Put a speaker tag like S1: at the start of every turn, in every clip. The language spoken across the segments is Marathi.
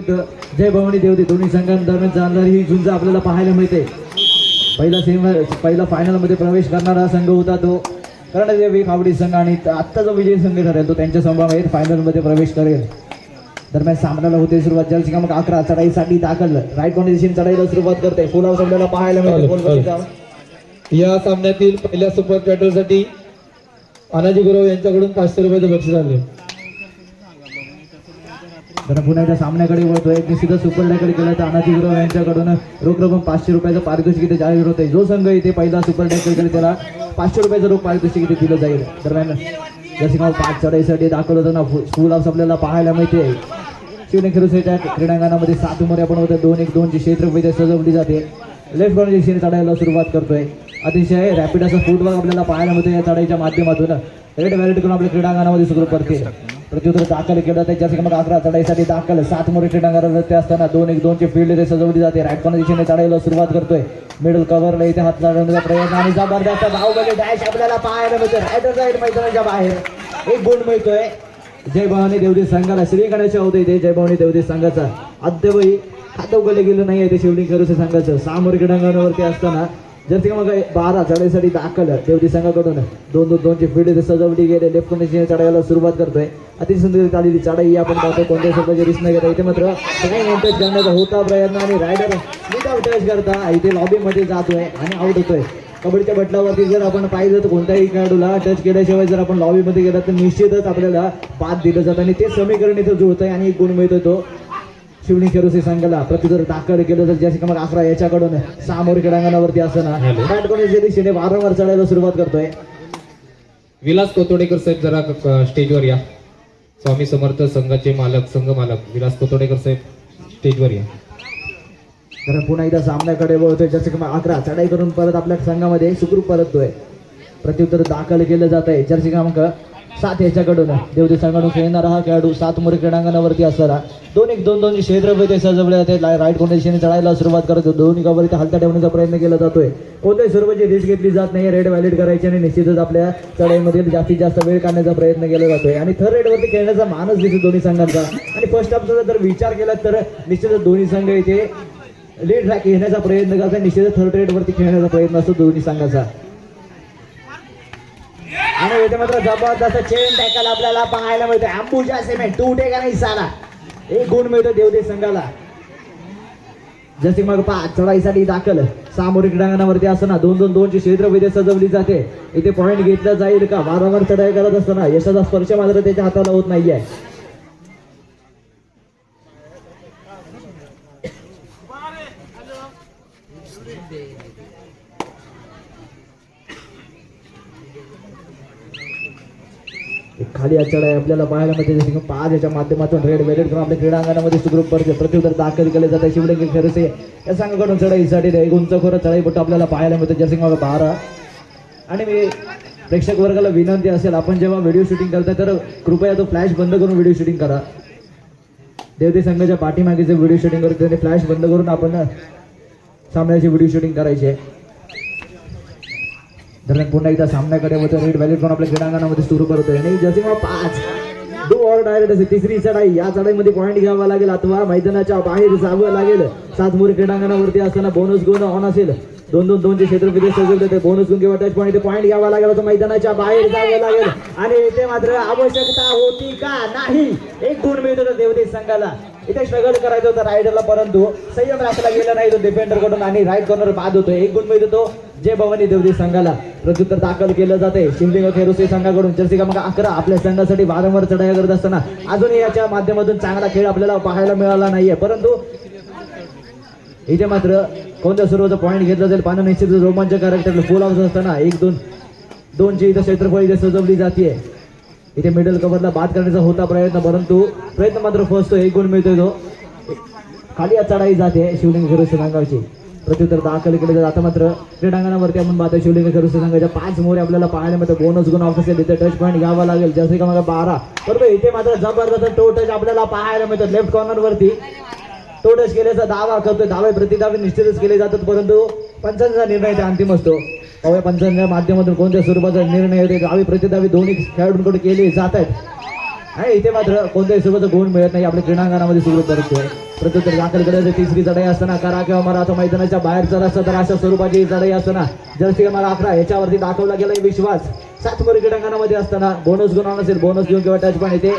S1: विरुद्ध जय भवानी देवते दोन्ही संघांदरम्यान चालणारी ही झुंज आपल्याला पाहायला मिळते. पहिला सेमी पहिला फायनलमध्ये प्रवेश करणारा संघ होता तो कर्णदेवी खावडी संघ आणि आत्ता जो विजयी संघ ठरेल तो त्यांच्यासमोर फायनलमध्ये प्रवेश करेल. दरम्यान सामन्याला होते सुरुवात जलसिंग मग अकरा चढाईसाठी दाखल. राईट कॉन्डिशन चढाईला सुरुवात करते. फुल हाऊस आपल्याला पाहायला मिळते.
S2: या सामन्यातील पहिल्या सुपरसाठी अनाजी गुरव यांच्याकडून पाचशे रुपयाचं बक्षीस आले
S1: तर पुन्हा एकदा सामन्याकडे वळतोय. निश्चितच सुपर डॅकडे गेला तर अनाथी गुरव यांच्याकडून रोख रक्कम पाचशे रुपयाचं पारितोषिक इथे जाहीर होत आहे जो संघ इथे पहिला सुपर डॅकडे गेला त्याला पाचशे रुपयाचं रोख पारितोषिक इथे दिलं जाईल. दरम्यान जसं पाच चढाईसाठी दाखल होताना फुल हाऊस आपल्याला पाहायला मिळते. शिवने खिरुसेच्या क्रीडांगणामध्ये सात उमरे आपण होत्या. दोन एक दोनची क्षेत्रफळ सजवली जाते. लेफ्ट कॉर्नरची दिशेने चढायला सुरुवात करतोय. अतिशय रॅपिड असा फुटबॉल आपल्याला पाहायला मिळतो या चढाईच्या माध्यमातून. रेड व्हॅलिट करून आपल्या क्रीडांगणामध्ये सुरू करते प्रत्युत्तर दाखल केलं. त्याच्या मग अकरा चढाईसाठी दाखल. सात मोरे क्रीडांगणावरती असताना दोन एक दोनचे फील्ड इथे सजवली जाते. राईट कॉर्नर दिशेने चढायला सुरुवात करतोय. मिडल कव्हरला इथे हात लावण्याचा प्रयत्न आणि जबरदस्त बाहुबली डॅश आपल्याला पाहायला मिळतोय. रायडर साईड मैदानाच्या बाहेर एक गुण मिळतोय. जय भवानी देवदेव संघाला श्री गणेश होते इथे. जय भवानी देवदेव संघाचा. अद्यापही खातं उघडलं गेलं नाही आहे ते शिवलिंग करूचे संघाचं. सामोर क्रीडांगणावरती असताना जर ते मग बारा चढाईसाठी दाखल देवदी संघाकडून दोन दोन दोनची फील्ड सजावटी सजवली गेले. लेफ्ट कॉर्नर चढायला सुरुवात करतोय. अतिशय सुंदर आलेली चढाई आपण पाहतो कोणत्या शब्दाची रिस्क नाही करता इथे मात्र सगळ्या टच करण्याचा होता प्रयत्न आणि रायडर विदाउट टच करता इथे लॉबीमध्ये जातोय आणि आउट होतोय. कबड्डीच्या बटलावरती जर आपण पाहिलं तर कोणत्याही खेळाडूला टच केल्याशिवाय जर आपण लॉबीमध्ये गेला तर निश्चितच आपल्याला बाद दिलं जातं. आणि ते समीकरण इथं जुळतंय आणि एक गुण मिळतोय तो. शिवणी खेरुसी संघाला प्रत्युत्तर दाखल केलं तर ज्याचे मग अकरा याच्याकडून सामोर क्रीडांगणावरती असताना
S2: हॅलो.
S1: बॅटकोनीच्या दिशेने वारंवार चढायला सुरुवात करतोय.
S2: विलास कोतोडेकर साहेब जरा स्टेजवर या. स्वामी समर्थ संघाचे मालक संघ मालक विलास कोतोडेकर साहेब स्टेजवर या.
S1: तर पुन्हा एकदा सामन्याकडे वळतोय जसं की मग अकरा चढाई करून परत आपल्या संघामध्ये सुखरूप परततोय. प्रत्युत्तर दाखल केलं जात आहे जर्सी क्रमांक सात याच्याकडून देवदेव संघाकडून खेळणारा हा खेळाडू सात मोरे क्रीडांगणावरती असणारा. दोन एक दोन दोन क्षेत्र ते सजवले जाते राईट कोंडेशने चढायला सुरुवात करतो दोन्ही कवर इथे हलता ठेवण्याचा प्रयत्न केला जातोय. कोणत्याही स्वरूपाची रिस्क घेतली जात नाही. रेड व्हॅलिड करायची आणि निश्चितच आपल्या चढाईमध्ये जास्तीत जास्त वेळ काढण्याचा प्रयत्न केला जातोय. आणि थर्ड रेडवरती खेळण्याचा मानस दिसतो दोन्ही संघांचा. आणि फर्स्ट हाफचा जर विचार केला तर निश्चितच दोन्ही संघ इथे लीड घेण्याचा प्रयत्न करतात. निश्चितच थर्ड रेडवरती खेळण्याचा प्रयत्न असतो दोन्ही संघाचा. आणि इथे मात्र जबरदस्त चेन टॅकल आपल्याला पाहायला मिळतो अंबुजा सिमेंट तुटे का नाही साला? एक गुण मिळतो देवदेव संघाला. जसे मग पा चढाईसाठी दाखल. सामोरिक क्रीडांगणावरती असताना दोन दोन दोनची क्षेत्रविधे सजवली जाते. इथे पॉईंट घेतला जाईल का? वारंवार चढाई करत असताना यशाचा स्पर्श मात्र त्याच्या हाताला होत नाहीये. खाली आज चढाई आपल्याला पाहायला मिळते. पाच याच्या माध्यमातून रेड वेलेट करून आपल्या क्रीडांगणामध्ये सुखरूप पडते प्रत्युत्तर दाखल केले जाते शिवलिंग खरसे या संघाकडून चढाईसाठी एक उंच खोरं चढाईपट्टू आपल्याला पाहायला मिळतं. जयसिंग की बारा. आणि मी प्रेक्षक वर्गाला विनंती असेल आपण जेव्हा व्हिडिओ शूटिंग करता तर कृपया तो फ्लॅश बंद करून व्हिडिओ शूटिंग करा. देवते संघाच्या पाठीमागे जे व्हिडिओ शूटिंग करते ते फ्लॅश बंद करून आपण सामन्याची व्हिडिओ शूटिंग करायची आहे. दरम्यान पुन्हा एकदा सामन्याकडे होतं रेड व्हॅलिड पण आपल्या क्रीडांगणामध्ये सुरू करतोय. आणि जसे पाच दो ऑर डायरेक्ट असे तिसरी चढाई. या चढाईमध्ये पॉईंट घ्यावा लागेल. अथवा मैदानाच्या बाहेर जावं लागेल. सातमुरी क्रीडांगणावरती असताना बोनस गुण ऑन असेल. दोन दोन दोनचे क्षेत्रफळ सजवले ते बोनस गुण किंवा टच पॉईंट पॉईंट घ्यावा लागेल. तर मैदानाच्या बाहेर जावं लागेल. आणि इथे मात्र आवश्यकता होती का? नाही. एक गुण मिळत होता देवदेव संघाला. इथे स्ट्रगल करायचं होतं रायडरला परंतु संयम राखला गेला नाही तो डिफेंडरकडून आणि राईट कॉर्नर बाद होतो. एक गुण मिळतो तो जय भवानी देवदेव संघाला. प्रत्युत्तर दाखल केलं जाते. शिवलिंग खेरुसे संघाकडून जर्सी क्रमांक अकरा आपल्या संघासाठी वारंवार चढाई करत असताना अजूनही याच्या माध्यमातून चांगला खेळ आपल्याला पाहायला मिळाला नाहीये. परंतु इथे मात्र कोणत्या सर्वचा पॉईंट घेतला जाईल पानं निश्चित. रोमांचकारक त्यातलं फुल हाऊस असताना एक दोन दोनची इथं क्षेत्रफळ इथे सजवली जाते इथे मिडल कव्हरला बाद करण्याचा होता प्रयत्न परंतु प्रयत्न मात्र फसतो एक गुण मिळतोय तो. खाली चढाई जाते शिवलिंग खेरुसे संघाची प्रत्युत्तर दाखल केले जात. आता मात्र क्रीडांगणावरती आपण पाहतो शिवलिंग खेरुसे संघाच्या पाच मोरे आपल्याला पाहायला मिळतं बोनस गुण ऑफ असेल इथे टच पॉईंट घ्यावा लागेल. जसे का मग बारा. बरोबर इथे मात्र जबरदस्त टो टच आपल्याला पाहायला मिळतं लेफ्ट कॉर्नर वरती तो टच केल्याचा दावा करतोय. दावे प्रतिदावे निश्चितच केले जातात. परंतु पंचांचा निर्णय ते अंतिम असतो. अवय पंचांच्या माध्यमातून कोणत्या स्वरूपाचा निर्णय होते गावी प्रतिदावी दोन्ही खेळाडूंकडे केले जात आहेत आणि इथे मात्र कोणत्याही स्वरूपाचा गुण मिळत नाही. आपल्या क्रीडांगणामध्ये सुरू करतोय प्रत्युत्तर दाखल करायचं तिसरी चढाई असताना करा किंवा मला आता मैदानाच्या बाहेर जर असतं तर अशा स्वरूपाची चढाई असताना जर्सी मला अकरा याच्यावरती दाखवला गेला विश्वास. सात क्रीडांगणामध्ये असताना बोनस गुण नसेल बोनस घेऊन किंवा टच पण येते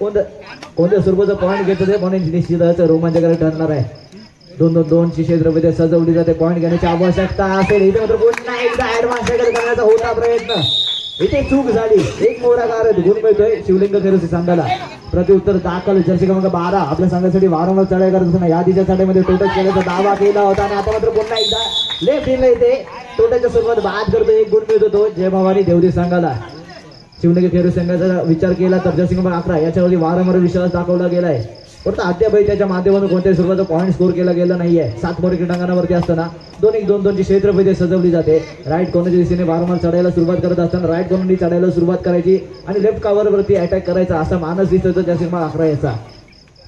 S1: कोणत्या कोणत्या स्वरूपाचं पॉईंट घेतो ते म्हणून निश्चितच रोमांचकारी ठरणार आहे. दोन दोन दोनशे क्षेत्रपती सजवली जाते. पॉईंट घेण्याची आवश्यकता असेल. इथे मात्र पुन्हा एकदा ऍडव्हान्स करण्याचा होता प्रयत्न. इथे चूक झाली. एक मोरा कार गुण मिळतोय शिवलिंग खेळसी संघाला प्रत्युत्तर दाखल. जर्सी क्रमांक बारा. आपल्या संघासाठी वारंवार चढाई करत असताना यादीच्या चढाईमध्ये टोटल केल्याचा दावा केला होता. आणि आता मात्र पुन्हा एकदा लेफ्ट इनला इथे टोटलच्या सुरुवात बाद करतो एक गुण मिळतो तो. जय भवानी देवदी संघाला शिवलिंग खेळू संघाचा विचार केला तर जर्सी क्रमांक अकरा. याच्यावरती वारंवार विश्वास दाखवला गेलाय. फक्त अद्यापही त्याच्या माध्यमातून कोणत्याही स्वरूपाचा पॉईंट स्कोर केला गेला नाहीये. सात मोरी क्रीडांगणावरती असताना दोन एक दोन दोनची क्षेत्रफळ सजवली जाते. राईट कोणाच्या दिशेने वारंवार चढायला सुरुवात करत असताना राईट कॉर्नरनी चढायला सुरुवात करायची आणि लेफ्ट कव्हरवरती अटॅक करायचा असा मानस दिसतो त्या सिनेमा अकरा याचा.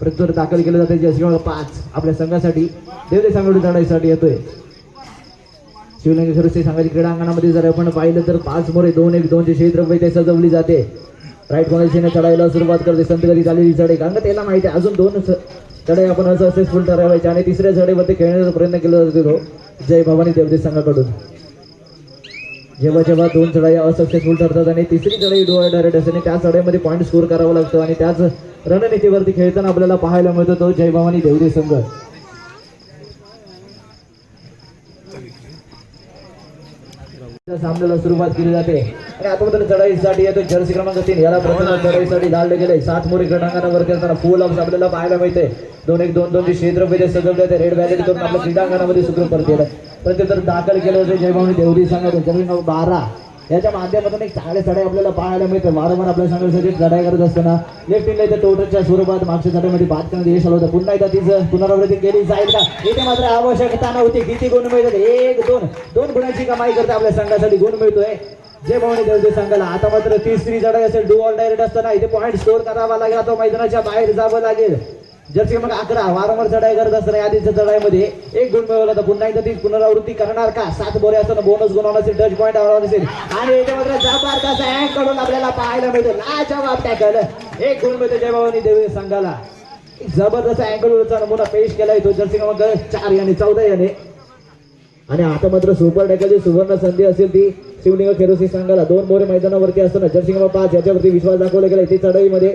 S1: प्रत्युत्तर दाखल केलं जाते जर्सी पाच. आपल्या संघासाठी देवदे सांगडी चढाईसाठी येतोय. शिवलिंग सरस्वती संघाची क्रीडांगणामध्ये जर आपण पाहिलं तर पाच मोरे दोन एक दोनची क्षेत्रफळ सजवली जाते. राईट कॉर्नरशीने चढायला सुरुवात करते. संत कधी झालेली चढाई कारण त्याला माहिती आहे. अजून दोन चढाई आपण सक्सेसफुल ठरवायचे. आणि तिसऱ्या चढाईवरती खेळण्याचा प्रयत्न केला जातो जय भवानी देवदेव संघाकडून. जेव्हा जेव्हा दोन चढाई असक्सेसफुल ठरतात आणि तिसरी चढाई डोळा डायरेक्ट असते आणि त्या चढाईमध्ये पॉईंट स्कोर करावा लागतो. आणि त्याच रणनीतीवरती खेळताना आपल्याला पाहायला मिळतो तो जय भवानी देवदेव संघ. सामन्याला सुरुवात केली जाते. आणि आता मात्र चढाईसाठी येतो. जर्सी क्रमांक तीन. याला प्रथम चढाईसाठी धाडले गेले. सात मोरी क्रीडांगणावरती असताना फुल ऑफ आपल्याला पाहायला मिळते. दोन एक दोन दोनची क्षेत्रफळ सजवले जाते रेड व्हॅली करून आपल्या क्रीडांगणामध्ये सुरू करते प्रत्युत्तर दाखल केलं होते. जयभवानी देवरी जर्सी क्रमांक बारा. याच्या माध्यमातून एक चांगले चढाई आपल्याला पाहायला मिळते. वारंवार आपल्या संघासाठी चढाई करत असताना लेफ्ट इंडिया इथे टोटलच्या स्वरूपात मागच्या चढाईमध्ये बाद करण्यात यश आलं होतं. पुन्हा एकदा तिचं पुनरावृत्ती केली जाईल का? इथे मात्र आवश्यकता नव्हती. किती गुण मिळतात? एक दोन. दोन गुणांची कमाई करते आपल्या संघासाठी. गुण मिळतोय. जे भवानी देवते संघाला. आता मात्र तिसरी चढाई असेल. डू ऑल डायरेक्ट असताना इथे पॉईंट स्कोर करावा लागेल. आता मैदानाच्या बाहेर जावं लागेल. जर्सी मग अकरा वारंवार चढाई करत असताना आधीच्या चढाईमध्ये एक गुण मिळवला तर पुन्हा एकदा ती पुनरावृत्ती करणार का? सात बोरे असताना बोनस गुण असेल टच पॉईंट असेल. आणि इथे मात्र जबरदस्त अँगकडून आपल्याला पाहायला मिळतो. लाजवाब टॅकल एक गुण मिळतो जयभावानी देवी संघाला. जबरदस्त अँगलचा नमुना पेश केला तो जर्सी क्रमांक चार याने चौदा याने. आणि आता मात्र सुपर टॅकलची सुवर्ण संधी असेल ती शिवलिंग खेरोसी संघाला. दोन मोरे मैदानावरती असताना जर्सी क्रमांक पाच याच्यावरती विश्वास दाखवला गेला इथे चढाईमध्ये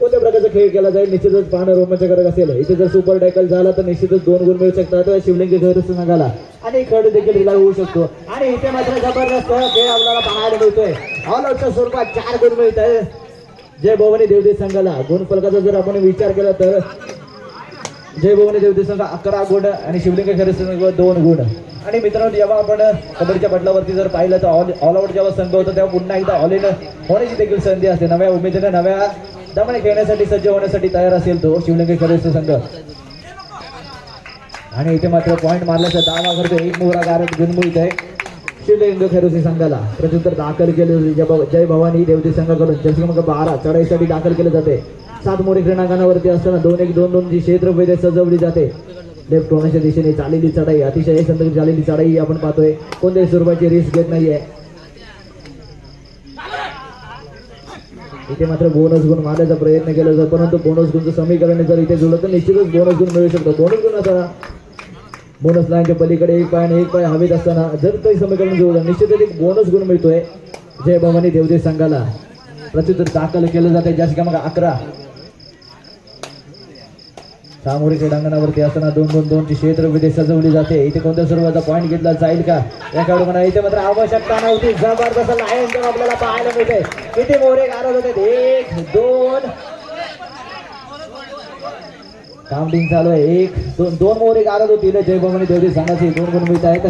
S1: कोणत्या प्रकारचा खेळ केला जाईल? निश्चितच पाहणं रोमांचकारक असेल. इथे जर सुपर टॅकल झाला तर निश्चितच दोन गुण मिळू शकतात. शिवलिंग खेरोसी संघाला आणि खेळ देखील रिला होऊ शकतो. आणि इथे मात्र जबरदस्त खेळ आपल्याला पाहायला मिळतोय. ऑल आउटच्या स्वरूपात चार गुण मिळत आहे जय भवानी देवदेव संघाला. गुण फलकाचा जर आपण विचार केला तर जय भवानी देवदेव संघ अकरा गुण आणि शिवलिंग खरे संघ दोन गुण. आणि मित्रांनो जेव्हा आपण कबड्डीच्या पटलावरती जर पाहिलं तर ऑल ऑल आउट जेव्हा संघ होतो तेव्हा पुन्हा एकदा ऑल इन होण्याची देखील संधी असते. नव्या उमेदीने नव्या दमाने खेळण्यासाठी सज्ज होण्यासाठी तयार असेल तो शिवलिंग खरे संघ. आणि इथे मात्र पॉईंट मारल्याचा दावा करतो एक मोहरा गारद गुणमुळीत आहे शिवलिंग खेरोसी संघाला. प्रत्युत्तर दाखल केले जय जय भवानी देवती संघाकडून. जर्सी बारा चढाईसाठी दाखल केले जाते. सात मोरे क्रीडांगणावरती असताना दोन एक दोन दोन जी क्षेत्र सजवली जाते. लेफ्ट होण्याच्या दिशेने चालेली चढाई? अतिशय संदर्भ झालेली चढाई आपण पाहतोय. कोणत्याही स्वरूपाची रिस्क घेत नाहीये. इथे मात्र बोनस गुण मारण्याचा प्रयत्न केला जातो परंतु बोनस गुणचं समीकरण जर इथे जुळलं तर निश्चितच बोनस गुण मिळू शकतो. बोनस गुण असा बोनस लाईनच्या पलीकडे एक पाय आणि एक पाय हवेत असताना जर काही समीकरण जुळलं निश्चितच एक बोनस गुण मिळतोय. जय भवानी देवदेव संघाला. प्रत्युत्तर दाखल केलं जाते जास्त मग अकरा. सामोरी क्रीडांगणावरती असताना दोन दोन दोनची क्षेत्रविधी सजवली जाते. इथे कोणत्या स्वरूपाचा पॉईंट घेतला जाईल का? या खेळाडू म्हणा इथे मात्र आवश्यकता नव्हती जबरदस्त लायन जेव्हा आपल्याला पाहायला मिळते. किती मोरे गारत होते. एक दोन. काउंटिंग चालू आहे. एक दोन दोन मोरे गारत होती जयभवानी देवरी संघाचे. दोन गुण मिळत आहेत.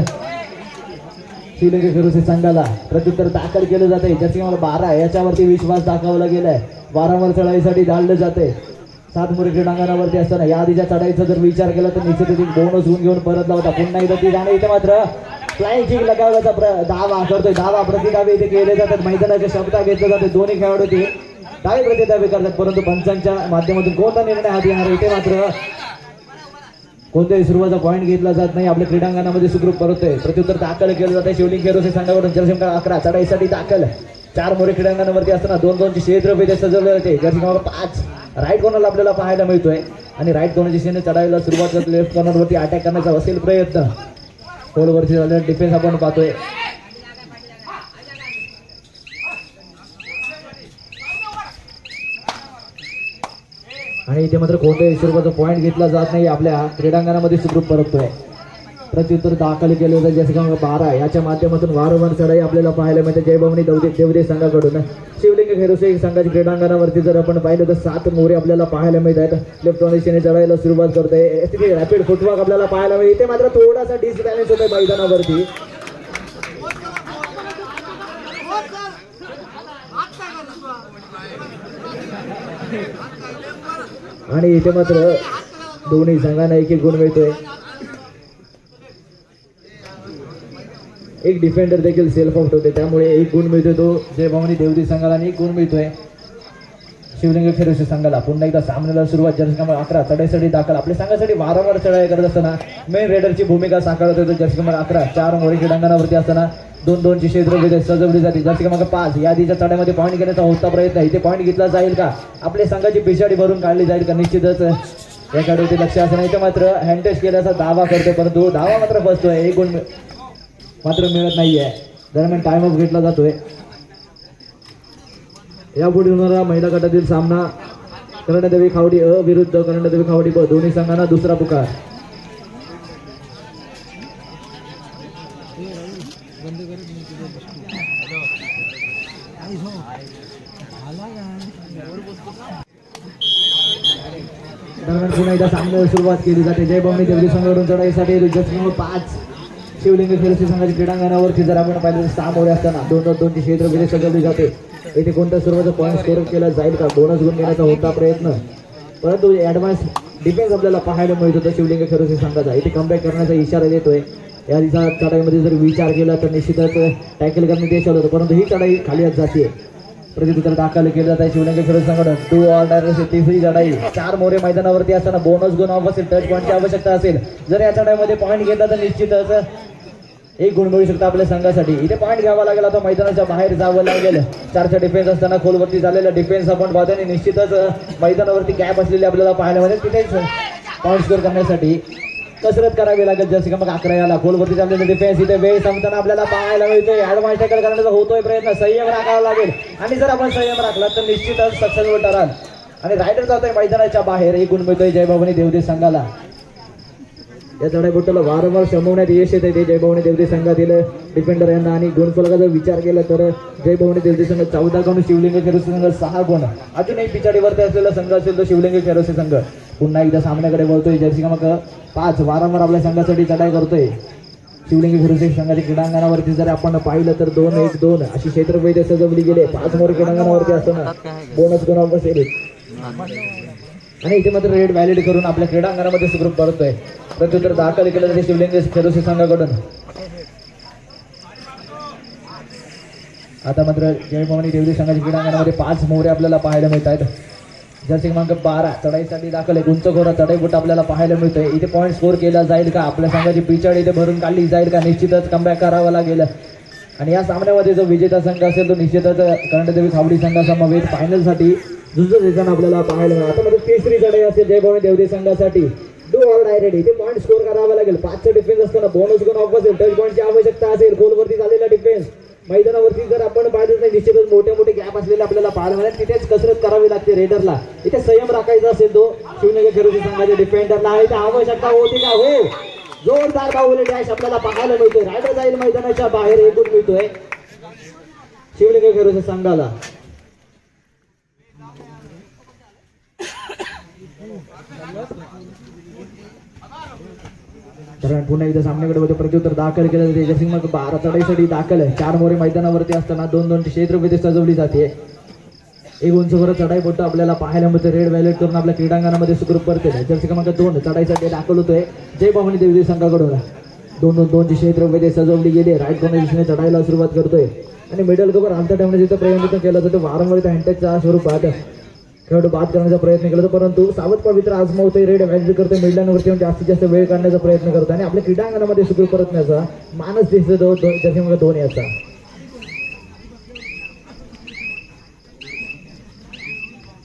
S1: श्रीलंका संघाला प्रत्युत्तर दाखल केलं जाते ज्याची मला बारा याच्यावरती विश्वास दाखवला गेलाय. वारंवार चढाईसाठी धाडलं जाते सात मोरी क्रीडांगणावरती असताना या आधीच्या चढाईचा जर विचार केला तर निश्चितच एक बोनस होऊन घेऊन परतला होता. पुन्हा एकदा ती जाणे इथे मात्र फ्लाईंग किक लगावायचा प्र दावा करतोय. दावा प्रतिदावे इथे केले जातात. मैदानाचे शब्दा घेतले जाते दोन्ही खेळाडू ते दावे प्रतिदावे करतात. परंतु पंचांच्या माध्यमातून कोणता निर्णय हाती येणार इथे मात्र कोणत्याही सुरुवाचा पॉईंट घेतला जात नाही. आपल्या क्रीडांगणामध्ये सुखरूप परतोय प्रत्युत्तर दाखल केलं जाते शिवलिंग केरोसे संघावरून जलशंकर अकरा. चढाईसाठी दाखल. चार मोरे क्रीडांगणावरती असताना दोन दोनचे क्षेत्र ते सजवले जाते जर्सी क्रमांक पाच राईट कॉर्नरला आपल्याला पाहायला मिळतोय. आणि राईट कॉर्नर दिशेने चढायला सुरुवात करतो लेफ्ट कॉर्नरवरती अटॅक करण्याचा असेल प्रयत्न. खोलवरती झालेला डिफेन्स आपण पाहतोय. आणि इथे मात्र कोणत्याही स्वरूपाचा पॉईंट घेतला जात नाही. आपल्या क्रीडांगणामध्ये सुखरूप परततोय. प्रत्युत्तर दाखल केले होते. जसे क्रमांक बारा याच्या माध्यमातून वारंवार चढाई आपल्याला पाहायला मिळते. जयभवनी दौदे देवदे संघाकडून. शिवलिंग खेरोसे संघाच्या क्रीडांगणावरती जर आपण पाहिलं तर सात मोरे आपल्याला पाहायला मिळत आहेत. लेफ्ट दिशेने चढायला सुरुवात करतोय तिथे रॅपिड फुटवर्क आपल्याला पाहायला मिळते. इथे मात्र थोडासा डिसबॅलन्स होतोय मैदानावरती. आणि इथे मात्र दोन्ही संघांना एक एक गुण मिळतोय. एक डिफेंडर देखील सेल्फ आउट होते. त्यामुळे एक गुण मिळतोय तो जय भवानी देवदी संघाला आणि एक गुण मिळतोय शिवलिंग खेळूशी संघाला. पुन्हा एकदा सामन्याला सुरुवात जर्सी अकरा चढाईसाठी दाखल. आपल्या संघासाठी वारंवार चढाई करत असताना मेन रेडरची भूमिका साकारत होतो जर्सी क्रमांक अकरा. चार मोरे क्रीडांगणावरती असताना दोन दोनची क्षेत्र सजवली जाते जर्सी क्रमांक पाच यादीच्या चढ्यामध्ये पॉईंट घेण्याचा होता प्रयत्न इथे पॉईंट घेतला जाईल का? आपल्या संघाची पिछाडी भरून काढली जाईल का? निश्चितच. याकडे ते लक्ष असं नाही तर मात्र हँडटेस्ट केल्याचा दावा करतो परंतु दावा मात्र बसतोय. एक गुण मात्र मिळत नाहीये. दरम्यान टाइम ऑफ घेतला जातोय. यापुढे होणारा महिला गटातील सामना कर्णदेवी खावडी अ विरुद्ध कर्णदेवी खावडी ब दोन्ही संघांना दुसरा पुकार. दरम्यान पुन्हा एकदा सामन्याला सुरुवात केली जाते. जय बॉम्बे देवली संघाकडून चढाईसाठी जस्ट पाच शिवलिंग खेळशी संघाच्या क्रीडांगणावरती जर आपण पाहिलं तर सहा मोरे असताना दोन दोन दोनशे क्षेत्र विजय सजवली जाते. इथे कोणत्या सुरुवातीचा पॉईंट स्कोर केला जाईल का? बोनस गुण घेण्याचा होता प्रयत्न. परंतु ऍडव्हान्स डिफेन्स आपल्याला पाहायला मिळत होतं शिवलिंग खेळशी संघाचा. इथे कमबॅक करण्याचा इशारा देतोय. या दिसा चढाईमध्ये जर विचार केला तर निश्चितच टॅकल करणे देश होतं. परंतु ही चढाई खाली जाते. प्रतिनिधित्व दाखल केलं जात आहे शिवलिंग फिरोज संघटन टू ऑर्डर तिसरी चढाई. चार मोरे मैदानावरती असताना बोनस गुण ऑफ असेल टच पॉईंटची आवश्यकता असेल. जर या चढाईमध्ये पॉईंट घेतला तर निश्चितच एक गुण मिळू शकतो आपल्या संघासाठी. इथे पॉईंट घ्यावा लागेल. आता मैदानाच्या बाहेर जावं लागेल. चारच्या डिफेन्स असताना खोलवरती झालेला डिफेन्स आपण पाहतो आणि निश्चितच मैदानावरती गॅप असलेली आपल्याला पाहायला मिळेल. तिथेच पॉईंट स्कोर करण्यासाठी कसरत करावी लागेल. जसे की मग अकरा याला खोलवरती चाललेला डिफेन्स इथे वेळ संपताना आपल्याला पाहायला मिळतोय. ऍडव्हान्स टॅकल करण्याचा होतोय प्रयत्न. संयम राखावा लागेल. आणि जर आपण संयम राखला तर निश्चितच सक्सेसफुल ठराल. आणि रायडर जातोय मैदानाच्या बाहेर. एक गुण मिळतोय जयभवानी देवदेव संघाला. या चढाईबोटाला वारंवार शमवण्यात यश येते ते जयभवानी देवदे संघातील डिफेंडर यांना आणि गुणफलका जर विचार केला तर जयभवानी देवदे संघ चौदा गुण शिवलिंग खेरोसे संघ सहा गुण. अजूनही पिछाडीवरती असलेला संघ असेल तो शिवलिंग खेरोसे संघ. पुन्हा एकदा सामन्याकडे वळतोय जर्सी क्रमांक पाच. वारंवार आपल्या संघासाठी चढाई करतोय. शिवलिंग खेरोसे संघाच्या क्रीडांगणावरती जर आपण पाहिलं तर दोन एक दोन. अशी क्षेत्रफळ सजवली गेले पाच मोर क्रीडांगणावरती असताना. बोनस गुण असेल आणि इथे मात्र रेड व्हॅलिड करून आपल्या क्रीडांगणामध्ये सुखरूप परतोय प्रत्युत्तर दाखल केलं जाते शिवलिंग फेरोसी संघाकडून. आता मात्र जयभवानी देवरी संघाच्या क्रीडांगणामध्ये पाच मोहरे आपल्याला पाहायला मिळत आहेत जर्सी क्रमांक बारा चढाईसाठी दाखल आहे. गुंचखोरा चढाई बोट आपल्याला पाहायला मिळतोय. इथे पॉईंट स्कोर केला जाईल का? आपल्या संघाची पिचड इथे भरून काढली जाईल का? निश्चितच कमबॅक करावा लागेल. आणि या सामन्यामध्ये जो विजेता संघ असेल तो निश्चितच कर्णदेवी खावडी संघासमवेत. फायनलसाठी झुंजत येताना आपल्याला पाहायला मिळेल. आता मध्ये तिसरी चढाई असेल जयभवानी देवदी संघासाठी. डू ऑल डायरेक्ट इथे पॉईंट स्कोर करावा लागेल. पाचचं डिफेन्स असताना बोनस गुण ऑफ असेल टच पॉईंटची आवश्यकता असेल. गोलवरती झालेला डिफेन्स मैदानावरती जर आपण पाहिलं नाही निश्चितच मोठे मोठे गॅप असलेले आपल्याला पाहायला मिळेल. तिथेच कसरत करावी लागते रेडरला इथे संयम राखायचा असेल तो. शिवनगर खेळूची संघाच्या डिफेंडरला इथे आवश्यकता होती का? हो. जोरदार बाहुले डॅश आपल्याला पाहायला मिळतोय. रायडर जाईल मैदानाच्या बाहेर. एकूण मिळतोय. शिवलिंग खेळूच्या संघाला. कारण पुन्हा एकदा सामन्याकडे होते प्रत्युत्तर दाखल केलं जाते. जसिंग मग बारा चढाईसाठी दाखल आहे. चार मोरे मैदानावरती असताना दोन दोन क्षेत्र क्षेत्रपेठे सजवली जाते. एक उंचवर चढाई बोट आपल्याला पाहायला मिळते. रेड व्हॅलेट करून आपल्या क्रीडांगणामध्ये सुखरूप करते जर्सी क्रमांक दोन चढाईसाठी दाखल होतोय. जय भवानी देवी संघाकडून दोन दोन दोनची वगैरे सजवली गेली. राईट कॉर्नर चढायला चढाईला सुरुवात करतोय. आणि मिडल कवर आमच्या टाइमला जिथं प्रयत्न केला जातो वारंवार हँटेकच्या स्वरूपात. खेळाडू बाद करण्याचा प्रयत्न केला होता परंतु सावध पवित्र आजमावते रेड मॅनेज करते मिडलांवरती म्हणजे जास्तीत जास्त वेळ काढण्याचा प्रयत्न करत. आणि आपल्या क्रीडांगणामध्ये सुखी परतण्याचा मानस दिसतो जसे धोनी याचा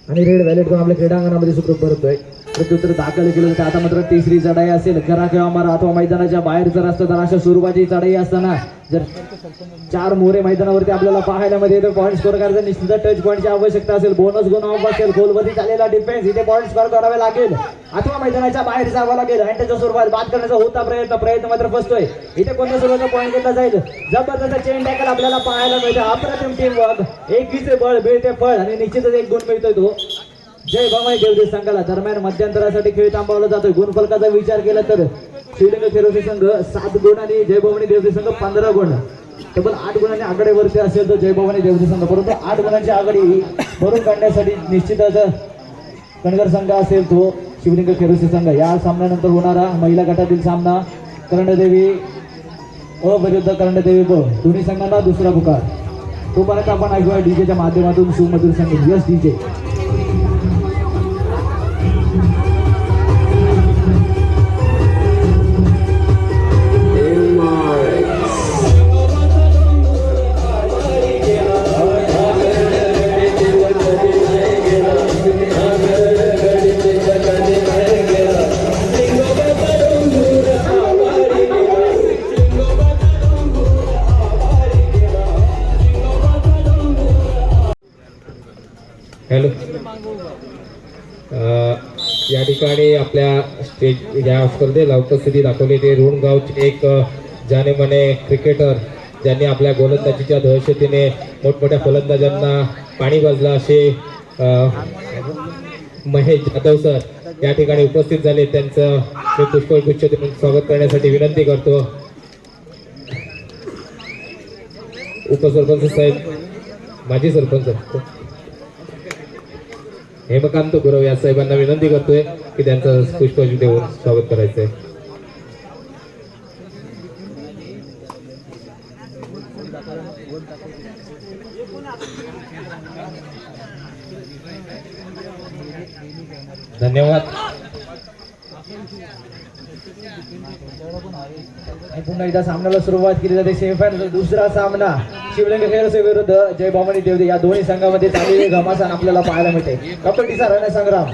S1: आणि रेड व्हॅलेट करून आपल्या क्रीडांगणामध्ये सुखरूप परतोय प्रत्युत्तर दाखल केलं होतं आता मात्र तिसरी चढाई असेल. करा किंवा मारा अथवा मैदानाच्या बाहेर जर असतं तर अशा स्वरूपाची चढाई असताना जर चार मोरे मैदानावरती आपल्याला पाहायला मध्ये येतो पॉईंट स्कोर करायचा निश्चित टच पॉईंटची आवश्यकता असेल बोनस गुण ऑफ असेल गोलवरती झालेला डिफेन्स इथे पॉईंट स्कोर करावे लागेल. अथवा मैदानाच्या बाहेर जावं लागेल आणि त्याच्या स्वरूपात बाद करण्याचा होता प्रयत्न प्रयत्न मात्र फसतोय. इथे कोणत्या स्वरूपाचा पॉईंट घेतला जाईल? जबरदस्त चेन टॅकल आपल्याला पाहायला मिळतं. अप्रतिम टीम वर्क एकीचे बळ मिळते फळ आणि निश्चितच एक गुण मिळतोय तो. जय भवानी देवदेश संघाला. दरम्यान मध्यंतरासाठी खेळ थांबवला जातोय. गुणफलकाचा विचार केला तर श्रीलंका खेळोशी संघ सात गुण आणि जय भवानी देवदेश संघ पंधरा गुण. तब्बल आठ गुणांनी आघाडीवरती असेल तर जय भवानी देवदेश संघ. परंतु आठ गुणांची आघाडी भरून काढण्यासाठी निश्चितच कणगर संघ असेल तो शिवलिंग खेरोशी संघ. या सामन्यानंतर होणारा महिला गटातील सामना कर्णदेवी अ विरुद्ध कर्णदेवी ब. दोन्ही संघांना दुसरा पुकार. तोपर्यंत आपण ऐकूया डीजेच्या माध्यमातून सुमधुर संगीत. यस डीजे
S2: ठिकाणी आपल्या स्टेज या स्पर्धेला उपस्थिती दाखवली. ते रुणगावचे एक जाने मने क्रिकेटर ज्यांनी आपल्या गोलंदाजीच्या दहशतीने मोठमोठ्या फलंदाजांना पाणी बाजला असे महेश जाधव सर या ठिकाणी उपस्थित झाले. त्यांचं मी पुष्पगुच्छ देऊन स्वागत करण्यासाठी विनंती करतो. उपसरपंच साहेब माजी सरपंच. हेमकांत गुरव या साहेबांना विनंती करतोय. की त्यांचं पुष्प देऊन स्वागत करायचंय. धन्यवाद.
S1: पुन्हा एकदा सामन्याला सुरुवात केली जाते. सेमीफायनल दुसरा सामना शिवलिंग खेळसे विरुद्ध जय भवानी देवदे. या दोन्ही संघामध्ये चाललेले घमासान आपल्याला पाहायला मिळते. कबड्डीचा रणसंग्राम.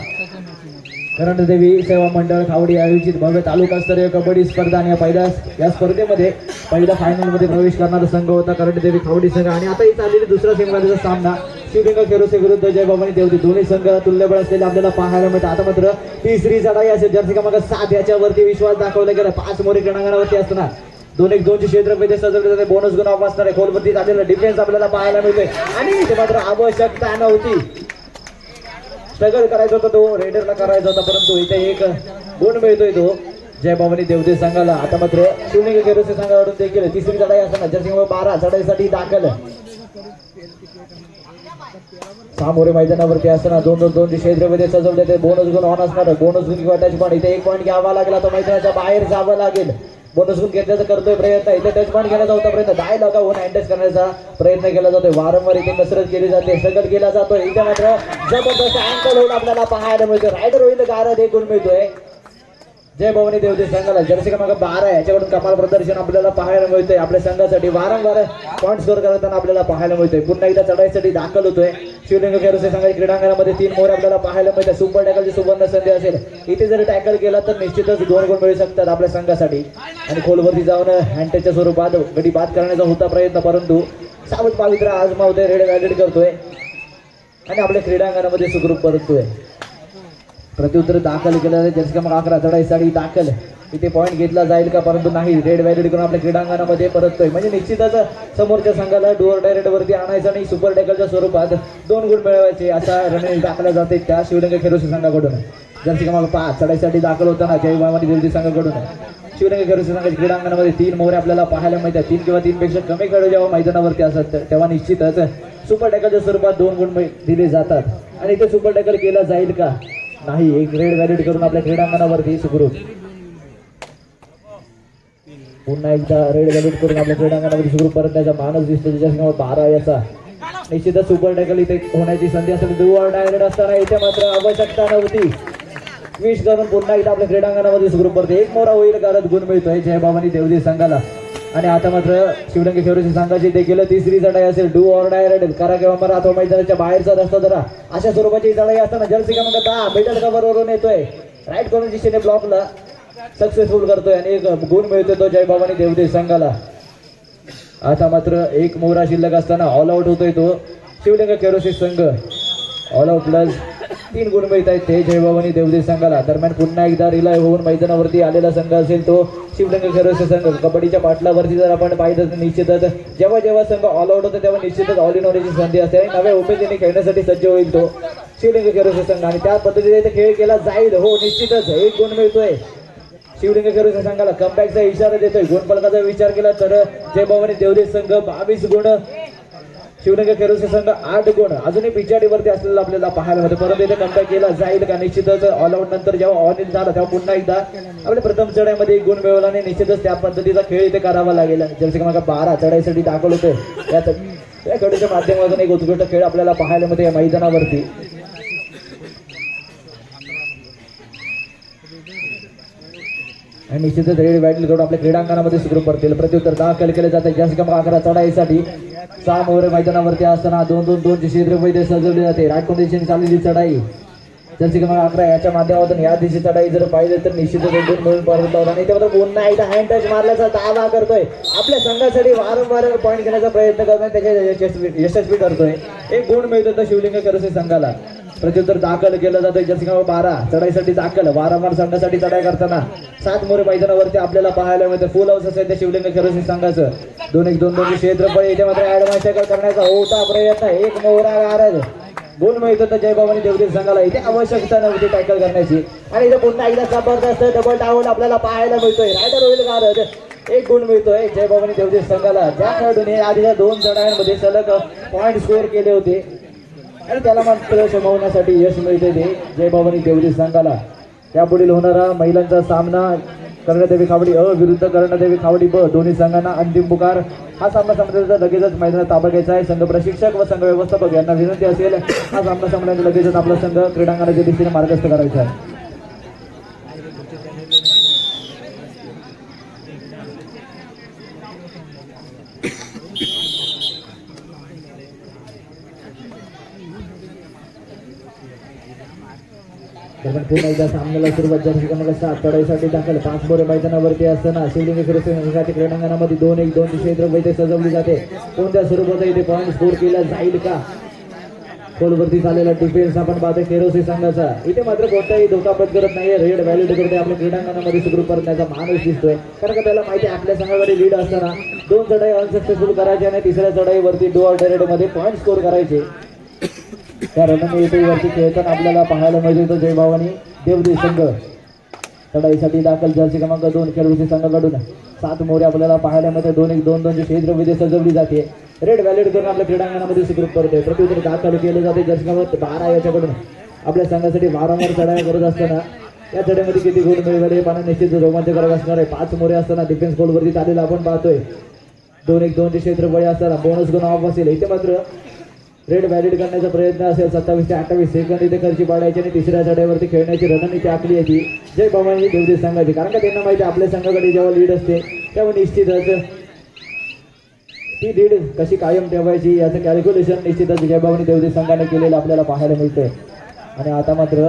S1: करंडदेवी सेवा मंडळ खावडी आयोजित भव्य तालुकास्तरीय कबड्डी स्पर्धा आणि या पहिल्या या स्पर्धेमध्ये पहिल्या फायनलमध्ये प्रवेश करणारा संघ होता करंडदेवी खावडी संघ. आणि आता ही चाललेली दुसरा सेमीफायनलचा सामना. शिवलिंग खेरोसे विरुद्ध जय भवानी देवदी. दोन्ही संघ तुल्यबळ असलेले आपल्याला पाहायला मिळतं. आता मात्र तिसरी चढाई असेल जर्सी क्रमांक सात याच्यावरती विश्वास दाखवला गेला. पाच मोरी क्रमांकावरती असताना दोन एक दोनशे क्षेत्रपेध्ये सजवले जाते. बोनस गुण ऑफ असणारे खोलवरती झालेला डिफेन्स आपल्याला पाहायला मिळतोय. आणि इथे मात्र आवश्यकता नव्हती. स्ट्रगल करायचा होता तो रेडरला करायचा होता परंतु इथे एक गुण मिळतोय तो. जय भवानी देवदेव संघाला. आता मात्र शिवलिंग खेरोसे संघाकडून देखील तिसरी चढाई असताना जर्सी बारा चढाईसाठी दाखल सामोरे मैदानावरती असताना दोन दोन दोन क्षेत्रमध्ये सजवले ते. बोनस गुण ऑन असणार बोनस गुण किंवा टच पॉईंट इथे एक पॉईंट घ्यावा लागला. तो मैदानाच्या बाहेर जावं लागेल. बोनस गुण घेण्याचा करतोय प्रयत्न. इथे टच घेण्याचा होता प्रयत्न. दाय होऊन हँडस करण्याचा प्रयत्न केला जातोय. वारंवार इथे कसरत केली जाते स्ट्रगल केला जातोय. इथे मात्र जबरदस्त अँकल होऊन आपल्याला पाहायला मिळतोय. रायडर होईल गारद एक गुण मिळतोय. जय भवानी देवते संघाला. जर्सी क्रमांक बारा याच्याकडून कमाल प्रदर्शन आपल्याला पाहायला मिळतंय. आपल्या संघासाठी वारंवार पॉईंट स्कोर करताना आपल्याला पाहायला मिळतोय. पुन्हा एकदा चढाईसाठी दाखल होतोय. शिवलिंग खेळसे संघाच्या क्रीडांगणामध्ये तीन मोर आपल्याला पाहायला मिळतात. सुपर टॅकलची सुवर्ण संधी असेल. इथे जरी टॅकल केला तर निश्चितच दोन गुण मिळू शकतात आपल्या संघासाठी. आणि खोलवरती जाऊन हँडच्या स्वरूपात गडी बाद करण्याचा होता प्रयत्न परंतु सावध पावित्रा आजमावतोय रेड व्हॅलिड करतोय. आणि आपल्या क्रीडांगणामध्ये सुखरूप परततोय. प्रत्युत्तर दाखल केलं जसं जर्सी क्रमांक अकरा चढाईसाठी दाखल. इथे पॉईंट घेतला जाईल का? परंतु नाही. रेड व्हॅलिड करून आपल्या क्रीडांगणामध्ये परततोय. म्हणजे निश्चितच समोरच्या संघाला डोअर डायरेक्ट वरती आणायचं आणि सुपर टॅकलच्या स्वरूपात दोन गुण मिळवायचे असा रणनीती दाखला जाते त्या शिवलिंग खेरोशी संघाकडून. जर्सी क्रमांक पाच चढाईसाठी दाखल होताना जय भवानी देवजी संघाकडून. शिवलिंग खेरोशी संघाच्या क्रीडांगणामध्ये तीन मोहरे आपल्याला पाहायला मिळतात. तीन किंवा तीन पेक्षा कमी खेळ जेव्हा मैदानावरती असतात तेव्हा निश्चितच सुपर टॅकलच्या स्वरूपात दोन गुण दिले जातात. आणि इथे सुपर टॅकल केला जाईल का? नाही एक रेड व्हॅलिड करून आपल्या क्रीडांगणावरती सुखरूप. पुन्हा एकदा रेड व्हॅलिड करून आपल्या क्रीडांगणामध्ये सुखरूप. परतण्याचा माणूस दिसतो त्याच्या बारा याचा. निश्चितच सुपर टॅकल इथे होण्याची संधी असेल. दुवर डायरेक्ट असताना इथे मात्र आवश्यकता नव्हती. वीस धरून पुन्हा एकदा आपल्या क्रीडांगणामध्ये सुखरूप परते एक मोरा होईल कारण गुण मिळतोय. जयबाबानी देवदेव संघाला. आणि आता मात्र शिवलंगी खेळाडूची संघाची देखील तिसरी चढाई असेल. डू ऑर डाय करा किंवा मरा. अथवा मैदानाच्या बाहेरचा रस्ता जरा अशा स्वरूपाची ही चढाई असताना जर्सी क्रमांक दहा का कव्हरवरून येतोय? राईट कॉर्नर दिशेने ब्लॉकला सक्सेसफुल करतोय आणि एक गुण मिळतोय तो जयबाबानी देवदेव संघाला. आता मात्र एक मोहरा शिल्लक असताना ऑल आउट होतोय तो शिवलिंग केरोसी संघ. ऑल आउट प्लस तीन गुण मिळत आहेत. ते जयभवानी देवदेव संघाला. दरम्यान पुन्हा एकदा रिलाय होऊन मैदानावरती आलेला संघ असेल तो शिवलिंग केरोसी संघ. कबड्डीच्या पाटलावरती जर आपण पाहिलं तर निश्चितच जेव्हा जेव्हा संघ ऑल आउट होतो तेव्हा निश्चितच ऑल इन होण्याची संधी असते. आणि नव्या उमेदीने खेळण्यासाठी सज्ज होईल तो शिवलिंग केरोसी संघ. आणि त्या पद्धतीने इथे खेळ केला जाईल. हो निश्चितच. एक गुण मिळतोय. शिवलिंग खेळूच्या संघाला कमबॅकचा इशारा देतोय. गुणफलकाचा विचार केला तर जय भवानी देवदेव संघ बावीस गुण शिवनगर खेळूचे संघ आठ गुण अजूनही पिछाडीवरती असलेला आपल्याला पाहायला होतं परंतु इथे कमबॅक केला जाईल का? निश्चितच ऑल आउट नंतर जेव्हा ऑल इन झाला तेव्हा पुन्हा एकदा आपल्या प्रथम चढाईमध्ये एक गुण मिळवला आणि निश्चितच त्या पद्धतीचा खेळ इथे करावा लागेल. जसे की मला बारा चढाईसाठी दाखवलं होतं या या खेळाच्या माध्यमातून एक उत्कृष्ट खेळ आपल्याला पाहायला मिळते या मैदानावरती. आणि निश्चितच रेड बॅटल करून आपल्या क्रीडांगणामध्ये सुखरूप करतील प्रत्युत्तर दाखल केले जाते. जास्त क्रमांक अकरा चढाईसाठी सहा मोहरे मैदानावरती असताना दोन दोन दोन क्षेत्र सजवले जाते. राईट दिशेने चाललेली चढाई. जर्सी क्रमांक अकरा याच्या माध्यमातून या दिवशी चढाई जर पाहिजे तर निश्चितच एक गुण मिळून परत लावला आणि त्यामध्ये पुन्हा एकदा हँड टच मारल्याचा दावा करतोय. आपल्या संघासाठी वारंवार पॉईंट घेण्याचा प्रयत्न करतोय त्याच्या यशस्वी यशस्वी करतोय एक गुण मिळतो तर शिवलिंग करतोय संघाला. प्रत्युत्तर दाखल केलं जातं. जर्सी बारा. चढाईसाठी दाखल. वारंवार संघासाठी चढाई करताना सात मोरे मैदानावरती आपल्याला पाहायला मिळतं. फुल हाऊस असेल त्या शिवलिंग खेळोसी संघाचं दोन एक दोन दोन क्षेत्रफळ इथे मात्र ऍडव्हान्स करण्याचा होता प्रयत्न. एक मोहरा गारद गुण मिळतो तर जयबाबानी देवदेव संघाला. इथे आवश्यकता नव्हती टॅकल करण्याची. आणि इथे पुन्हा एकदा जबरदस्त डबल डाऊन आपल्याला पाहायला मिळतोय. रायडर होईल गारद एक गुण मिळतोय जयबाबानी देवदेव संघाला. ज्या खेळाडूने आधीच्या दोन चढायांमध्ये सलग पॉईंट स्कोअर केले होते आणि त्याला मात्र शमवण्यासाठी यश मिळते ते. जयबाबानी देवदेव संघाला. यापुढील होणारा महिलांचा सामना कर्णदेवी खावडी अ विरुद्ध कर्णदेवी खावडी ब दोन्ही संघांना अंतिम पुकार. हा सामना संपल्यानंतर लगेचच मैदानात ताबा घ्यायचा आहे. संघ प्रशिक्षक व संघ व्यवस्थापक यांना विनंती असेल हा सामना संपल्यानंतर लगेचच आपला संघ क्रीडांगणाच्या दिशेने मार्गस्थ करायचा आहे. दरम्यान पुन्हा एकदा सामन्याला सुरुवात ज्या क्रमांक सात चढाईसाठी दाखल. पाच बोरे मैदानावरती असताना शिवलिंग सुरक्षित क्रीडांगणामध्ये दोन एक दोन क्षेत्र वैद्य सजवली जाते. कोणत्या स्वरूपात इथे पॉईंट स्कोर केला जाईल का? खोलवरती झालेला डिफेन्स आपण पाहतोय केरोसी संघाचा. इथे मात्र कोणताही धोका पत्करत नाहीये. रेड व्हॅल्यू करते आपल्या क्रीडांगणामध्ये सुरू करण्याचा माणूस दिसतोय. कारण का त्याला माहिती आहे आपल्या संघाकडे लीड असताना दोन चढाई अनसक्सेसफुल करायचे आणि तिसऱ्या चढाईवरती डो ऑर्डरमध्ये पॉईंट स्कोर करायचे. त्या रणनीतीवरती खेळताना आपल्याला पाहायला मिळते तो जयभावानी देवदेव संघ. चढाईसाठी दाखल जर्सी क्रमांक दोन खेळूचे संघाकडून. सात मोरे आपल्याला पाहायला मिळते. दोन एक दोन दोनची क्षेत्रविधी सजवली जाते. रेड व्हॅलिड करून आपल्या क्रीडांगणामध्ये सुखरूप करतोय प्रत्युत्तर दाखल केले जाते. जर्सी क्रमांक बारा याच्याकडून. आपल्या संघासाठी वारंवार चढाई करत असताना या चढाईमध्ये किती गुण मिळवले पाना निश्चित रोमांचकारक असणार आहे. पाच मोरे असताना डिफेन्स गोलवरती चालेल आपण पाहतोय. दोन एक दोनचे क्षेत्रफळी असताना बोनस गुण ऑफ असेल इथे मात्र रेड व्हॅलिड करण्याचा प्रयत्न असेल सत्तावीस ते अठ्ठावीस सेकंद इथे खर्ची पाडायची आणि तिसऱ्या चढाईवरती खेळण्याची रणनीती आखली आहे ती. जय भवानी देवदेव संघाची. कारण का त्यांना माहिती आहे, आपल्या संघाकडे जेव्हा लीड असते तेव्हा निश्चितच ती लीड कशी कायम ठेवायची याचं कॅल्क्युलेशन निश्चितच जय भवानी देवदेव संघाने केलेलं आपल्याला पाहायला मिळतंय. आणि आता मात्र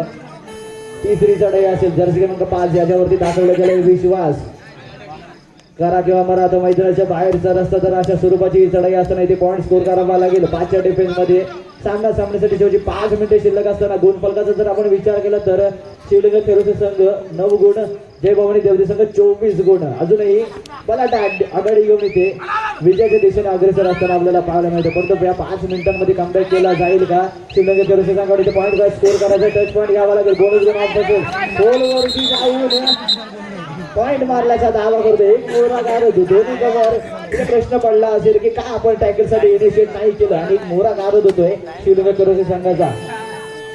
S1: तिसरी चढाई असेल. जर्सी क्रमांक पाच याच्यावरती दाखवलं गेलं विश्वास. करा किंवा मरा तो मैदानाच्या बाहेरचा रस्ता तर अशा स्वरूपाची चढाई असताना इथे पॉईंट स्कोर करावा लागेल. पाचच्या डिफेन्समध्ये सांगा सामना सामन्यासाठी शेवटी पाच मिनिटे शिल्लक असताना गुण फलकाचा जर आपण विचार केला तर शिवलिंग खेळूचे संघ नऊ गुण जय भवानी देवते संघ चोवीस गुण. अजूनही बलाटा आघाडी घेऊन इथे विजयाच्या दिशेने अग्रेसर असताना आपल्याला पाहायला मिळतं. परंतु या पाच मिनिटांमध्ये कमबॅक केला जाईल का? शिवलिंग खेळूचे संघाकडे इथे पॉईंट स्कोर करायचा टच पॉईंट घ्यावा लागेल. बोनस गुण पॉईंट पॉइंट मारल्याचा दावा करतो एक मोहरा गार होतो. दोन्ही कव्हर प्रश्न पडला असेल की का आपण टॅकलसाठी इनिशिएट नाही केलं? आणि एक मोहरा गारद होतोय शिवलिंग संघाचा.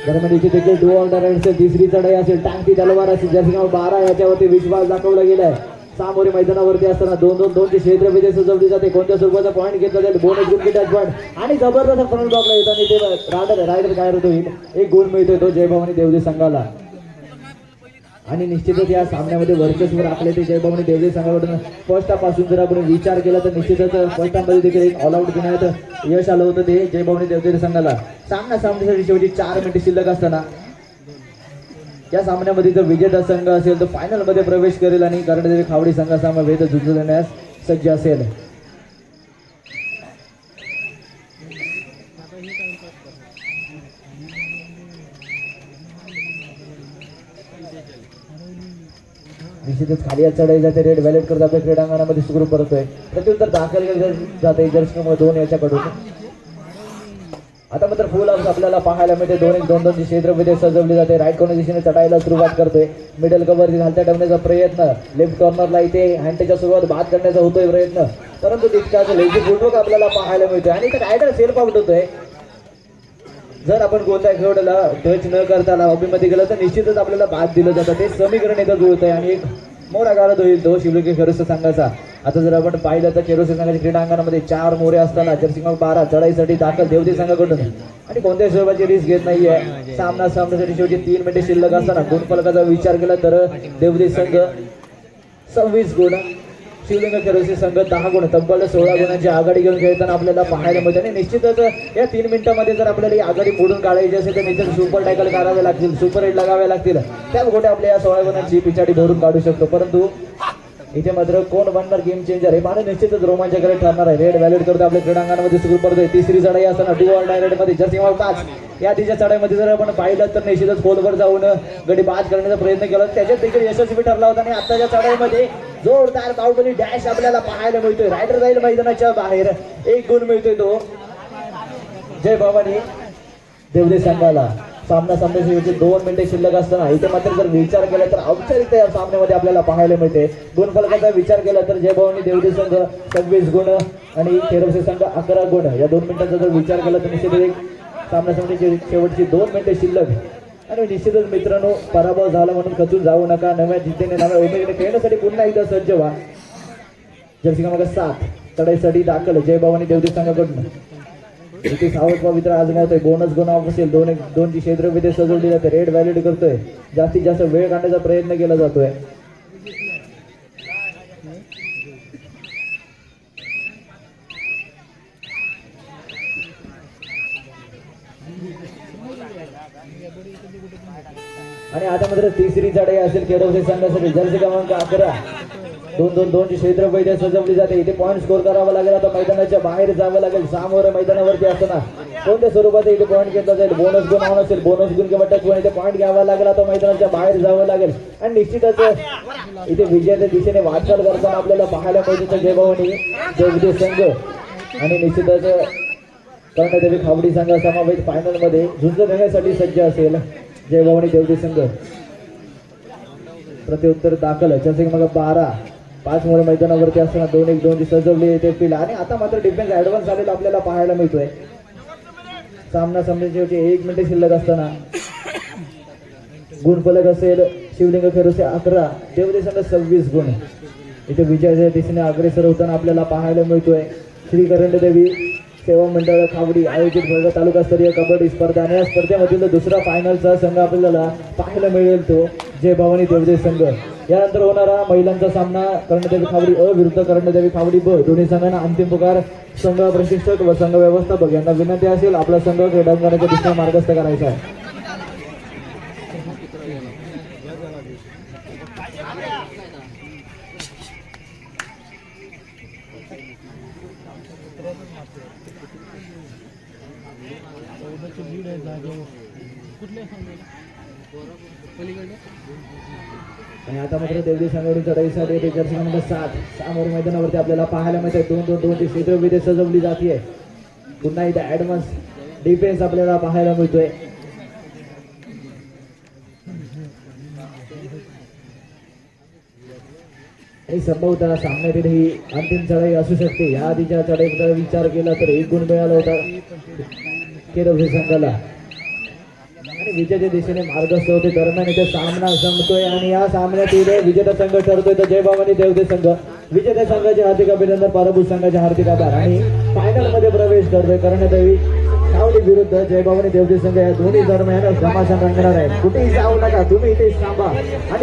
S1: दरम्यान इथे देखील डो ऑर्डर असेल तिसरी चढाई असेल. टांगती तलवार असेल. जसगाव बारा याच्यावरती विश्वास दाखवला गेलाय. सामोरे मैदानावरती असताना दोन दोन दोनचे क्षेत्र विजय सजवली जाते. कोणत्या स्वरूपाचा पॉईंट घेतला जाईल? बोनस गुण टच पॉईंट आणि जबरदस्त फ्रंट ब्लॉकला येताना ते रायडर रायडर काय होतो. एक गुण मिळतोय तो जय भवानी देवदेव संघाला. आणि निश्चितच या सामन्यामध्ये वर्चस्व आपल्या ते जयभवानी देवदेव संघाकडून फर्स्टापासून जर आपण विचार केला तर निश्चितच फर्स्टामध्ये देखील एक ऑल आउट घेण्यात यश आलं होतं ते जयभवानी देवदेव संघाला सामना सामन्यासाठी शेवटी चार मिनिटे शिल्लक असताना. या सामन्यामध्ये जर विजेता संघ असेल तर फायनलमध्ये प्रवेश करेल आणि कर्णदेवी खावडी संघासमोर वेध झुंजण्यास सज्ज असेल. निश्चितच खाली या चढाई जाते रेड व्हॅलेट करत आपल्या क्रीडांगणामध्ये सुरू करतोय प्रत्युत्तर दाखल केलं जाते जर्सी दोन याच्याकडून. आता मात्र फुल हाऊस आपल्याला पाहायला मिळते. दोन एक दोन दोन क्षेत्रमध्ये सजवली जाते. राईट कॉर्नर दिशेने चढायला सुरुवात करतोय. मिडल कव्हर घालता ठेवण्याचा प्रयत्न. लेफ्ट कॉर्नरला इथे हँडच्या सुरुवात बाद करण्याचा होतोय प्रयत्न. परंतु तितकाच लेझीपूर्वक आपल्याला पाहायला मिळतोय. आणि इथं रायडर सेल्फ पाऊट होतोय. जर आपण कोणत्या खेळला टच न करता लॉबीमध्ये गेलं तर निश्चितच आपल्याला बाद दिलं जातं. ते समीकरण इथं जुळत आहे आणि एक मोठा गाळत होईल तो शिवलिंग खेळूस संघाचा आता जर आपण पाहिलं तर खेळूस संघाच्या क्रीडांगणामध्ये चार मोरे असताना जर्सिंग बारा चढाईसाठी दाखल देवते संघाकडून. आणि कोणत्याही स्वरूपाची रिस्क घेत नाहीये. सामना सामन्यासाठी शेवटी तीन मिनिटे शिल्लक असताना गुणफलकाचा विचार केला तर देवदी संघ सव्वीस गुण. शिवलिंग खेळोसी संघ दहा गुण तब्बल सोळा गुणांची आघाडी घेऊन खेळताना आपल्याला पाहायला मिळते. आणि निश्चितच या तीन मिनिटांमध्ये जर आपल्याला ही आघाडी मोडून काढायची असेल तर निश्चित सुपर टॅकल करावे लागतील सुपर हिट लगावे लागतील. त्याच गोटे आपल्या या सोळा गुणांची पिछाडी भरून काढू शकतो. परंतु इथे मात्र कोण बनणार गेम चेंजर हे पाहणं निश्चितच रोमांचकडे ठरणार आहे. रेड व्हॅल्यूड करतो आपल्या क्रीडांगणामध्ये सुरू करतोय तिसरी चढाई असताना डू ऑल डायरेक्टमध्ये जर्सी पाच या तिच्या चढाईमध्ये जर आपण पाहिलं तर निश्चितच खोलवर जाऊन गडी बाद करण्याचा प्रयत्न केला. त्याच्यात देखील यशस्वी ठरला होता आणि आताच्या चढाईमध्ये जोरदार बाहुबली डॅश आपल्याला पाहायला मिळतोय. रायडर जाईल मैदानाच्या बाहेर एक गुण मिळतोय तो. जय भवानी. देवदे संघाला. सामना सामन्याचे दोन मिनिटे शिल्लक असताना इथे मात्र जर विचार केला तर औपचारिकता या सामन्यामध्ये आपल्याला पाहायला मिळते. गुणफलकाचा विचार केला तर जय भवानी संघ सव्वीस गुण आणि खेरवसे संघ अकरा गुण. या दोन मिनिटांचा जर विचार केला तर निश्चित एक सामना सामन्याची शेवटची दोन मिनिटे शिल्लक. आणि निश्चितच मित्रांनो पराभव झाला म्हणून खचून जाऊ नका. नव्या जिद्दीने नव्या उमेदीने खेळण्यासाठी पुन्हा एकदा सज्ज व्हा. जर्सी क्रमांक सात चढाईसाठी दाखल जय भवानी देवदे संघाकडून. इथे सावध पवित्र आजमावतोय बोनस गुण ऑफ असेल दोन एक दोनची क्षेत्रविधी सजवली जाते रेड व्हॅलिड करतोय जास्तीत जास्त वेळ काढण्याचा प्रयत्न केला जातोय. आणि आता मात्र तिसरी चढाई असेल केडोसे संघासाठी. जर्सी क्रमांक अकरा. दोन दोन दोनची क्षेत्र वैद्य सजवली जाते. इथे पॉईंट स्कोर करावा लागेल. आता मैदानाच्या बाहेर जावं लागेल. सामोर मैदानावरती असताना कोणत्या स्वरूपात इथे पॉईंट घेतला जाईल? बोनस गुण ऑन असेल. बोनस गुण किंवा टच गुण इथे पॉईंट घ्यावा लागेल. आता मैदानाच्या बाहेर जावं लागेल. आणि निश्चितच इथे विजयाच्या दिशेने वाटचाल करताना आपल्याला पाहायला पाहिजे जय जगदीश संघ. आणि निश्चितच कर्णदेवी खावडी संघ समावेश फायनलमध्ये झुंज देण्यासाठी सज्ज असेल जय भवानी संघ. प्रत्युत्तर दाखल. जसे मग बारा. पाच मोरे मैदानावरती असताना दोन एक दोन सजवली ते फील्ड आणि आता मात्र डिफेन्स ऍडव्हान्स झालेला आपल्याला पाहायला मिळतोय. सामना सामन्याची एक मिनिटे शिल्लक असताना गुणफलक असेल शिवलिंग खेरुसे अकरा देवदे सव्वीस गुण. इथे विजयाच्या दिशेने अग्रेसर होताना आपल्याला पाहायला मिळतोय. श्री करंडदेवी सेवा मंडळ खावडी आयोजित वर्ग तालुकास्तरीय कबड्डी स्पर्धा. आणि या स्पर्धेमधील दुसरा फायनलचा संघ आपल्याला पाहायला मिळेल तो. जय भवानी देवदे संघ. यानंतर होणारा महिलांचा सामना कर्णदेवी खावडी अ विरुद्ध कर्णदेवी खावडी ब. दोन्ही संघांना अंतिम पुकार. संघ प्रशिक्षक व संघ व्यवस्थापक यांना विनंती असेल आपला संघ क्रीडांगणाच्या दिशेने मार्गस्थ करायचा आहे. आणि आता मात्र देवदी संघाकडून चढाईसाठी ते सात सामोर मैदानावरती आपल्याला पाहायला मिळते दोन दोन दोन ची क्षेत्रविधी सजवली जाते पुन्हा इथे ऍडव्हान्स डिफेन्स आपल्याला पाहायला मिळतोय. आणि संभवतः सामन्यातील ही अंतिम चढाई असू शकते. या आधीच्या चढाईबद्दल विचार केला तर एक गुण मिळाला होता. केरळ संघाला. आणि विजयाच्या दिशेने मार्गस्थ होते दरम्यान इथे सामना संपतोय आणि या सामन्यात इथे विजेता संघ ठरतोय. तर जय भवानी देवते संघ. विजेत्या संघाचे हार्दिक अभिनंदन पराभूत संघाचे हार्दिक आभार. आणि फायनलमध्ये प्रवेश करतोय कर्णदेवी. सावली विरुद्ध जय भवानी देवते संघ या दोन्ही दरम्यान घमासान रंगणार आहे कुठेही जाऊ नका. तुम्ही इथे थांबा. आणि